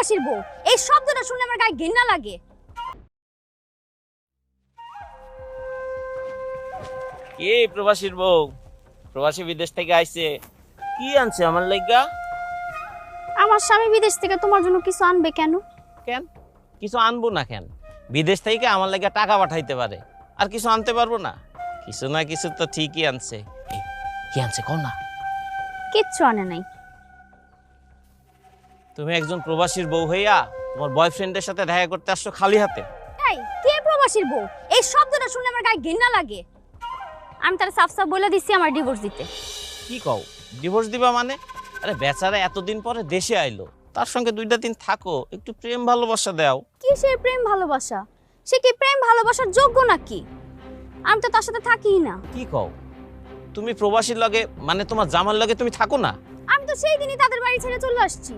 প্রবাসীর বউ। এই শব্দটা শুনে আমার গায়ে ঘেন্না লাগে। কে প্রবাসীর বউ? প্রবাসী বিদেশ থেকে আইছে। কি আনছে আমার লাইগা? আমার স্বামী বিদেশ থেকে তোমার জন্য কিছু আনবে কেন? কেন? কিছু আনব না কেন? বিদেশ থেকে আমার লাইগা টাকা পাঠাইতে পারে। আর কিছু আনতে পারব না? কিছু না কিছু তো ঠিকই আনছে। কি আনছে কও না? কিচ্ছু আনে নাই। তুমি একজন প্রবাসীর বউ হইয়া তোমার বয়ফ্রেন্ডের সাথে দেখা করতে আসছো খালি হাতে? এই কে প্রবাসীর বউ? এই শব্দটা শুনে আমার গায়ে ঘেন্না লাগে। আমি তার সাফ সাফ বলে দিচ্ছি আমার ডিভোর্স দিতে। কি কও? ডিভোর্স দিবা মানে? আরে বেচারা এতদিন পরে দেশে আইলো। তার সঙ্গে দুইটা দিন থাকো একটু প্রেম ভালোবাসা দাও। কি সে প্রেম ভালোবাসা? সে কি প্রেম ভালোবাসার যোগ্য নাকি? আমি তো তার সাথে থাকিই না। কি কও? তুমি প্রবাসীর লগে মানে তোমার জামার লগে তুমি থাকো না? আমি তো সেই দিনই তাদের বাড়ি ছেড়ে চলে আসছি।